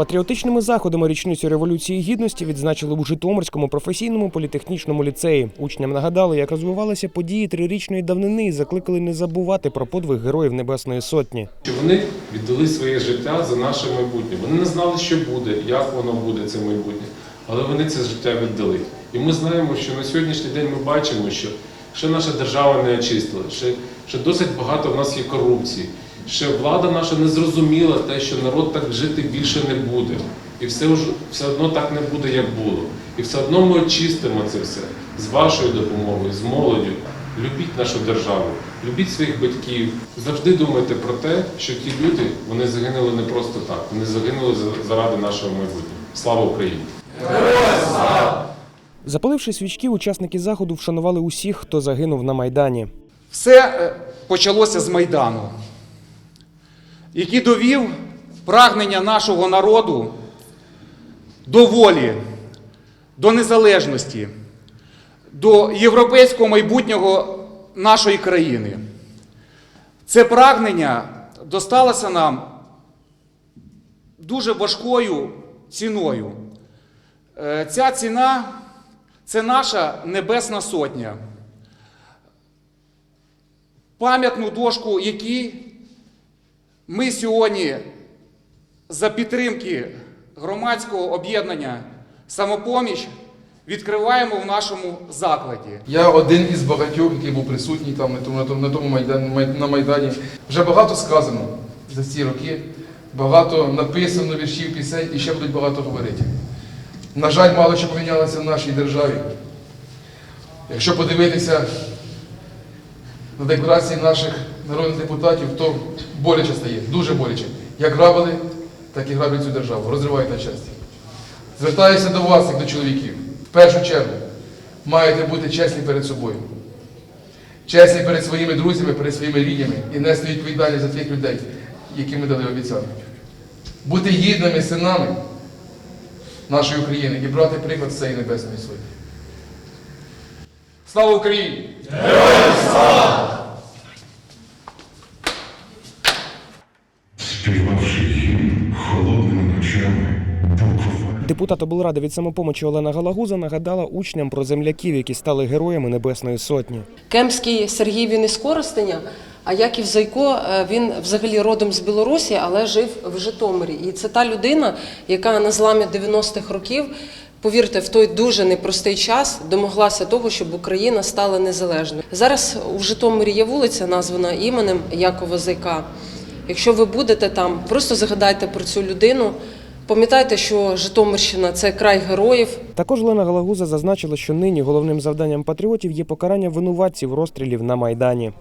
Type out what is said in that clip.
Патріотичними заходами річницю революції гідності відзначили у Житомирському професійному політехнічному ліцеї. Учням нагадали, як розвивалися події трирічної давнини і закликали не забувати про подвиг героїв Небесної Сотні. Вони віддали своє життя за наше майбутнє. Вони не знали, що буде, як воно буде це майбутнє, але вони це життя віддали. І ми знаємо, що на сьогоднішній день ми бачимо, що ще наша держава не очистила, ще, ще досить багато в нас є корупції, ще влада наша не зрозуміла те, що народ так жити більше не буде. І все, ж- все одно так не буде, як було. І все одно ми очистимо це все з вашою допомогою, з молоддю. Любіть нашу державу, любіть своїх батьків. Завжди думайте про те, що ті люди вони загинули не просто так, вони загинули за- заради нашого майбутнього. Слава Україні! Запаливши свічки, учасники заходу вшанували усіх, хто загинув на майдані. Все е, почалося з Майдану, який довів прагнення нашого народу до волі, до незалежності, до європейського майбутнього нашої країни. Це прагнення досталося нам дуже важкою ціною. Е, Ця ціна це наша Небесна Сотня пам'ятну дошку, які ми сьогодні за підтримки громадського об'єднання самопоміч відкриваємо в нашому закладі. Я один із багатьох, який був присутній там на тому, на тому, майдані, на Майдані. Вже багато сказано за ці роки, багато написано віршів, пісень і ще будуть багато говорити. На жаль, мало що помінялося в нашій державі. Якщо подивитися на декларації наших народних депутатів, то боляче стає, дуже боляче. Як грабили, так і граблять цю державу, розривають на часті. Звертаюся до вас, як до чоловіків. В першу чергу маєте бути чесні перед собою. Чесні перед своїми друзями, перед своїми ріднями і нести відповідальність за тих людей, яким ми дали обіцянки. Бути гідними синами нашої України і брати приклад з цієї небесної сотні. Слава Україні! Холодними ночами, буквально. Депутат облради від самопомочі Олена Галагуза нагадала учням про земляків, які стали героями Небесної Сотні. Кемський Сергій він із Коростеня, а Яків Зайко е, він взагалі родом з Білорусі, але жив в Житомирі. І це та людина, яка на зламі 90-х років, повірте, в той дуже непростий час домоглася того, щоб Україна стала незалежною. Зараз у Житомирі є вулиця, названа іменем Якова Зайка. Якщо ви будете там, просто згадайте про цю людину. Пам'ятайте, що Житомирщина це край героїв, Також Олена Галагуза зазначила, що нині головним завданням патріотів є покарання винуватців розстрілів на майдані.